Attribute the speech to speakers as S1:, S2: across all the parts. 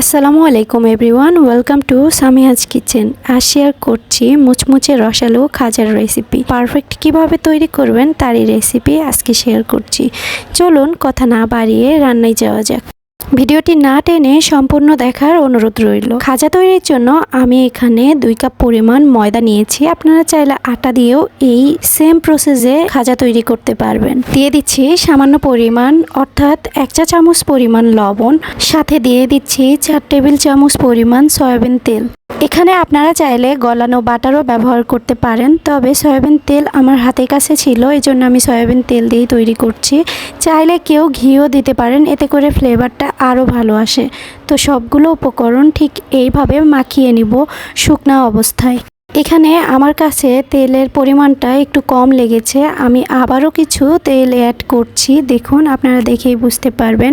S1: আসসালামু আলাইকুম everyone welcome to Samia's kitchen আজ শেয়ার করছি মুচমুচে রসালো খাজার রেসিপি পারফেক্ট কীভাবে তৈরি করবেন তারই রেসিপি আজকে শেয়ার করছি। চলুন, কথা না বাড়িয়ে রান্নায় যাওয়া যাক। ভিডিওটি না টেনে সম্পূর্ণ দেখার অনুরোধ রইল। খাজা তৈরির জন্য আমি এখানে দুই কাপ পরিমাণ ময়দা নিয়েছি। আপনারা চাইলে আটা দিয়েও এই সেম প্রসেসে খাজা তৈরি করতে পারবেন। দিয়ে দিচ্ছি সামান্য পরিমাণ, অর্থাৎ এক চা চামচ পরিমাণ লবণ। সাথে দিয়ে দিচ্ছি চার টেবিল চামচ পরিমাণ সয়াবিন তেল। এখানে আপনারা চাইলে গলানো বাটারও ব্যবহার করতে পারেন, তবে সয়াবিন তেল আমার হাতের কাছে ছিল এই জন্য আমি সয়াবিন তেল দিয়েই তৈরি করছি। চাইলে কেউ ঘিও দিতে পারেন, এতে করে ফ্লেভারটা আরও ভালো আসে। তো সবগুলো উপকরণ ঠিক এইভাবে মাখিয়ে নিব শুকনা অবস্থায়। এখানে আমার কাছে তেলের পরিমাণটা একটু কম লেগেছে, আমি আবারও কিছু তেল অ্যাড করছি, দেখুন আপনারা দেখেই বুঝতে পারবেন।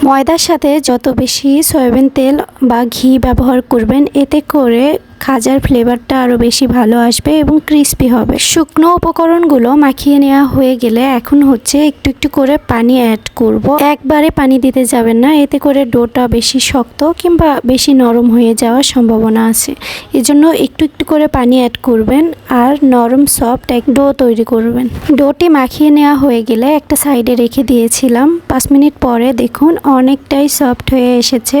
S1: ময়দার সাথে যত বেশি সয়াবিন তেল বা ঘি ব্যবহার করবেন এতে করে খাজার ফ্লেভারটা আরও বেশি ভালো আসবে এবং ক্রিস্পি হবে। শুকনো উপকরণগুলো মাখিয়ে নেওয়া হয়ে গেলে এখন হচ্ছে একটু একটু করে পানি অ্যাড করব। একবারে পানি দিতে যাবেন না, এতে করে ডোটা বেশি শক্ত কিংবা বেশি নরম হয়ে যাওয়ার সম্ভাবনা আছে। এজন্য একটু একটু করে পানি অ্যাড করবেন আর নরম সফট এক ডো তৈরি করবেন। ডোটি মাখিয়ে নেওয়া হয়ে গেলে একটা সাইডে রেখে দিয়েছিলাম। পাঁচ মিনিট পরে দেখুন অনেকটাই সফট হয়ে এসেছে।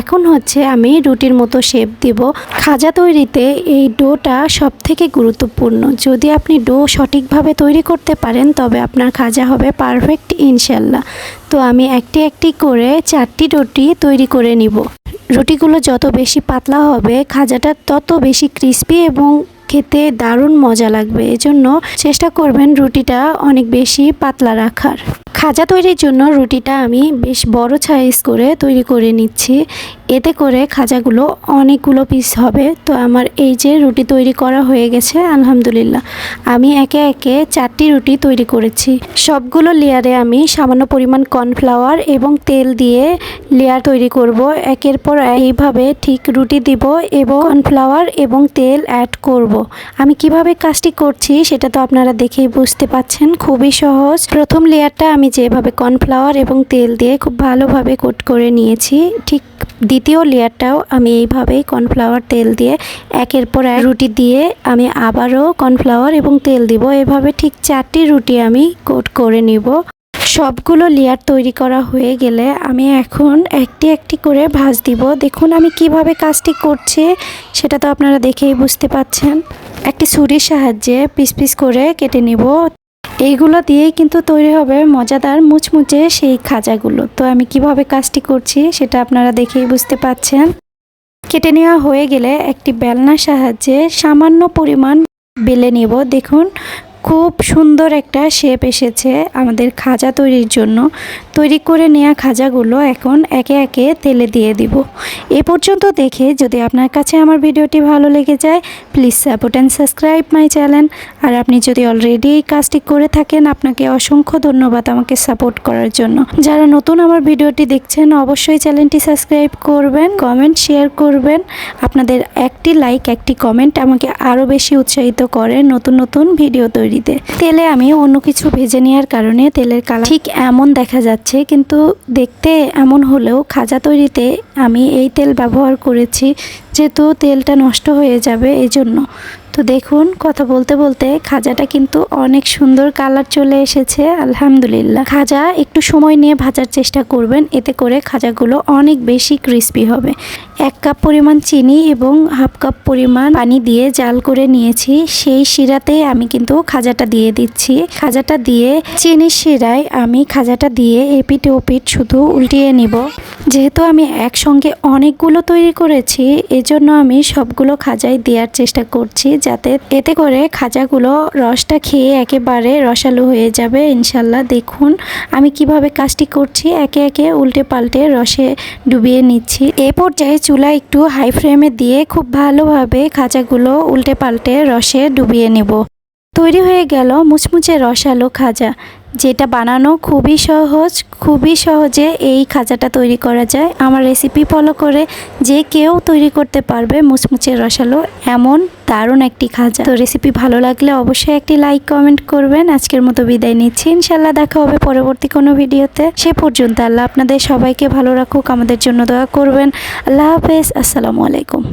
S1: এখন হচ্ছে আমি রুটির মতো শেপ দিব। খাজা তৈরিতে এই ডোটা সব থেকে গুরুত্বপূর্ণ। যদি আপনি ডো সঠিকভাবে তৈরি করতে পারেন, তবে আপনার খাজা হবে পারফেক্ট ইনশাল্লাহ তো আমি একটি একটি করে চারটি রুটি তৈরি করে নিব। রুটিগুলো যত বেশি পাতলা হবে, খাজাটা তত বেশি ক্রিস্পি এবং খেতে দারুণ মজা লাগবে। এজন্য চেষ্টা করবেন রুটিটা অনেক বেশি পাতলা রাখার। খাজা তৈরির জন্য রুটিটা আমি বেশ বড় সাইজ করে তৈরি করে নিচ্ছি। এতে করে খাজাগুলো অনেকগুলো পিস হবে। তো আমার এই যে রুটি তৈরি করা হয়ে গেছে, আলহামদুলিল্লাহ। আমি একে একে চারটি রুটি তৈরি করেছি। সবগুলো লেয়ারে আমি সামান্য পরিমাণ কর্নফ্লাওয়ার এবং তেল দিয়ে লেয়ার তৈরি করব। একের পর এইভাবে ঠিক রুটি দিব এবং কর্নফ্লাওয়ার এবং তেল অ্যাড করব। আমি কীভাবে কাজটি করছি সেটা তো আপনারা দেখেই বুঝতে পাচ্ছেন। খুবই সহজ। প্রথম লেয়ারটা আমি যেভাবে কর্নফ্লাওয়ার এবং তেল দিয়ে খুব ভালোভাবে কোট করে নিয়েছি। ঠিক দ্বিতীয় লেয়ারটাও আমি এইভাবেই কর্নফ্লাওয়ার তেল দিয়ে একের পর এক রুটি দিয়ে আমি আবারও কর্নফ্লাওয়ার এবং তেল দিব। এভাবে ঠিক চারটি রুটি আমি কোট করে নিব। সবগুলো লেয়ার তৈরি করা হয়ে গেলে আমি এখন একটি একটি করে ভাজ দিব। দেখুন আমি কীভাবে কাজটি করছি, সেটা তো আপনারা দেখেই বুঝতে পাচ্ছেন। একটি ছুরির সাহায্যে পিস পিস করে কেটে নিব। এইগুলো দিয়েই কিন্তু তৈরি হবে মজাদার মুচমুচে সেই খাজাগুলো। তো আমি কীভাবে কাজটি করছি সেটা আপনারা দেখেই বুঝতে পাচ্ছেন। কেটে নেওয়া হয়ে গেলে একটি বেলনার সাহায্যে সামান্য পরিমাণ বেলে নেব। দেখুন খুব সুন্দর একটা শেপ এসেছে আমাদের খাজা তৈরির জন্য। তৈরি করে নেওয়া খাজাগুলো এখন একে একে তেলে দিয়ে দিব। এ পর্যন্ত দেখে যদি আপনার কাছে আমার ভিডিওটি ভালো লেগে যায় please support and subscribe my channel আর আপনি যদি অলরেডি এই কাজটি করে থাকেন, আপনাকে অসংখ্য ধন্যবাদ আমাকে সাপোর্ট করার জন্য। যারা নতুন আমার ভিডিওটি দেখছেন, অবশ্যই চ্যানেলটি সাবস্ক্রাইব করবেন কমেন্ট শেয়ার করবেন। আপনাদের একটি লাইক একটি কমেন্ট আমাকে আরও বেশি উৎসাহিত করে নতুন নতুন ভিডিও তৈরিতে তেলে আমি অন্য কিছু ভেজে নেওয়ার কারণে তেলের কালার ঠিক এমন দেখা যাচ্ছে, কিন্তু দেখতে এমন হলেও খাজা তৈরিতে আমি এই তেল ব্যবহার করেছি যেহেতু তেলটা নষ্ট হয়ে যাবে এই জন্য তো দেখুন, কথা বলতে বলতে খাজাটা কিন্তু অনেক সুন্দর কালার চলে এসেছে, আলহামদুলিল্লাহ। খাজা একটু সময় নিয়ে ভাজার চেষ্টা করবেন, এতে করে খাজাগুলো অনেক বেশি ক্রিস্পি হবে। এক কাপ পরিমাণ চিনি এবং হাফ কাপ পরিমাণ পানি দিয়ে জাল করে নিয়েছি, সেই শিরাতে আমি কিন্তু খাজাটা দিয়ে দিচ্ছি। খাজাটা দিয়ে চিনির শিরায় আমি খাজাটা দিয়ে এপিট ওপিট শুধু উল্টিয়ে নিব। যেহেতু আমি একসঙ্গে অনেকগুলো তৈরি করেছি এজন্য আমি সবগুলো খাজাই দেওয়ার চেষ্টা করছি যাতে এতে করে খাজাগুলো রসটা খেয়ে একেবারে রসালো হয়ে যাবে, ইনশাল্লাহ। দেখুন, আমি কীভাবে কাজটি করছি। একে একে উল্টে পাল্টে রসে ডুবিয়ে নিচ্ছি। এ পর্যায়ে চুলা একটু হাই ফ্লেমে দিয়ে খুব ভালোভাবে খাজাগুলো উল্টে পাল্টে রসে ডুবিয়ে নেব। তৈরি হয়ে গেল মুচমুচে রসালো খাজা। যেটা বানানো খুবই সহজ, খুবই সহজে এই খাজাটা তৈরি করা যায়। আমার রেসিপি ফলো করে যে কেউ তৈরি করতে পারবে মুচমুচে রসালো এমন দারুণ একটি খাজা। তো রেসিপি ভালো লাগলে অবশ্যই একটি লাইক কমেন্ট করবেন। আজকের মতো বিদায় নিচ্ছি। ইনশাল্লাহ দেখা হবে পরবর্তী কোনো ভিডিওতে। সে পর্যন্ত আল্লাহ আপনাদের সবাইকে ভালো রাখুক, আমাদের জন্য দোয়া করবেন। আল্লাহ হাফেজ, আসসালামু আলাইকুম।